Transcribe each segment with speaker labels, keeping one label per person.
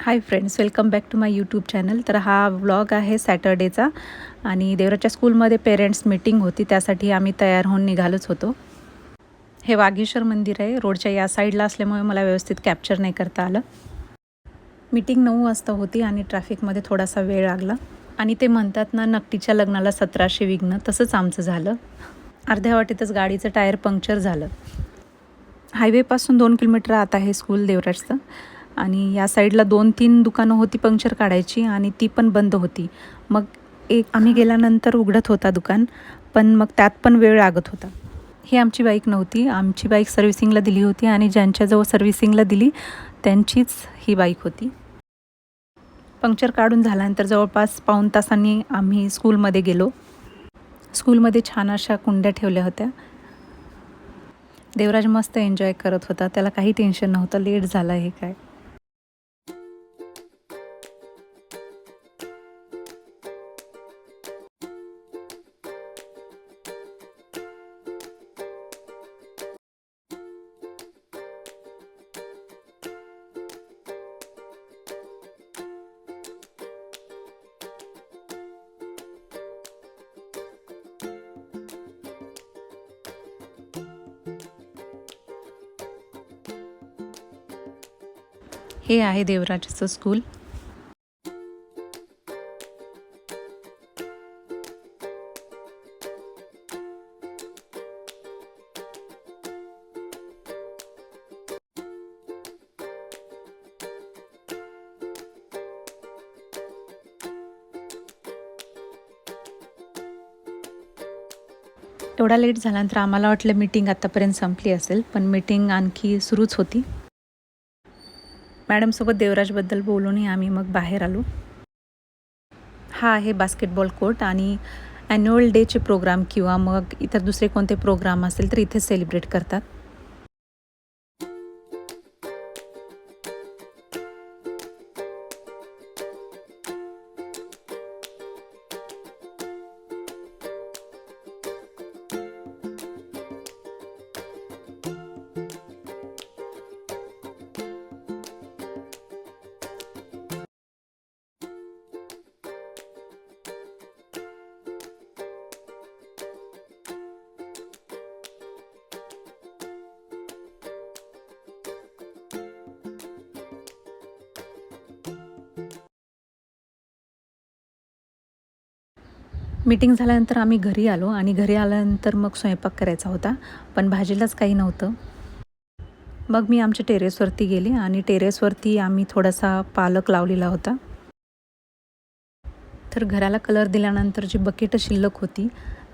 Speaker 1: Hi friends welcome back to my YouTube channel तर हा vlog आहे सॅटर्डेचा आणि देवराच्या स्कूलमध्ये पेरेंट्स मीटिंग होती त्यासाठी आम्ही तयार होऊन निघालोच होतो. हे वागेश्वर मंदिर आहे रोडच्या या साईडला असल्यामुळे मला व्यवस्थित कॅप्चर नाही करता आलं. मीटिंग नऊ वाजता होती आणि ट्रॅफिकमध्ये थोडासा वेळ लागला. आणि ते म्हणतात ना नकटीच्या लग्नाला सतराशे विघ्न तसंच आमचं झालं. अर्ध्या वाटेतच गाडीचं टायर पंक्चर झालं. हायवेपासून दोन किलोमीटर आत आहे स्कूल देवराजचं. आणि या साईडला दोन तीन दुकानं होती पंक्चर काढायची आणि ती पण बंद होती. मग एक आम्ही गेल्यानंतर उघडत होता दुकान पण मग त्यात पण वेळ लागत होता. ही आमची बाईक नव्हती. आमची बाईक सर्व्हिसिंगला दिली होती आणि ज्यांच्याजवळ सर्व्हिसिंगला दिली त्यांचीच ही बाईक होती. पंक्चर काढून झाल्यानंतर जवळपास पाऊण तासांनी आम्ही स्कूलमध्ये गेलो. स्कूलमध्ये छान अशा कुंड्या ठेवल्या होत्या. देवराज मस्त एन्जॉय करत होता. त्याला काही टेन्शन नव्हतं. लेट झालं हे काय? हे आहे देवराजाचं स्कूल एवढा लेट झाल्यानंतर आम्हाला वाटलं मीटिंग आत्तापर्यंत संपली असेल पण मीटिंग आणखी सुरूच होती. मॅडमसोबत देवराजबद्दल बोलूनही आम्ही मग बाहेर आलो. हा आहे बास्केटबॉल कोर्ट आणि ॲन्युअल डेचे प्रोग्राम किंवा मग इतर दुसरे कोणते प्रोग्राम असेल तर इथे सेलिब्रेट करतात. मीटिंग झाल्यानंतर आम्ही घरी आलो आणि घरी आल्यानंतर मग स्वयंपाक करायचा होता पण भाजीलाच काही नव्हतं. मग मी आमच्या टेरेसवरती गेले आणि टेरेसवरती आम्ही थोडासा पालक लावलेला होता. तर घराला कलर दिल्यानंतर जी बकेटं शिल्लक होती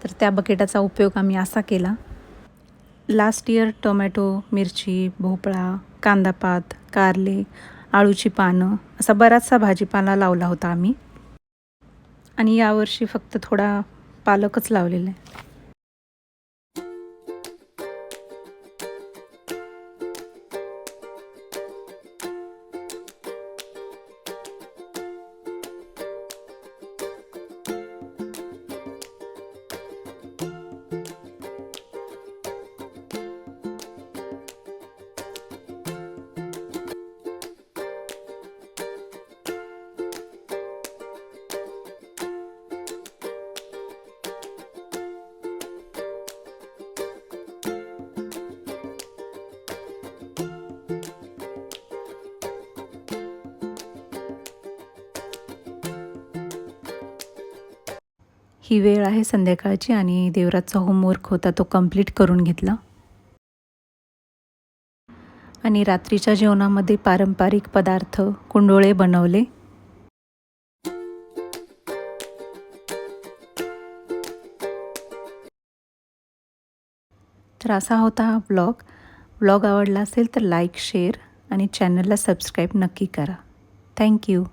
Speaker 1: तर त्या बकेटाचा उपयोग आम्ही असा केला. लास्ट इयर टोमॅटो मिरची भोपळा कांदापात कारले आळूची पानं असा बराचसा भाजीपाला लावला होता आम्ही. आणि यावर्षी फक्त थोडा पालकच लावलेला आहे. ही वेळ आहे संध्याकाळची आणि देवराजचा होमवर्क होता तो कंप्लीट करून घेतला. आणि रात्रीच्या जेवणामध्ये पारंपरिक पदार्थ कुंडोळे बनवले. तर असा होता हा ब्लॉग ब्लॉग आवडला असेल तर लाईक शेअर आणि चॅनलला सबस्क्राईब नक्की करा. थँक्यू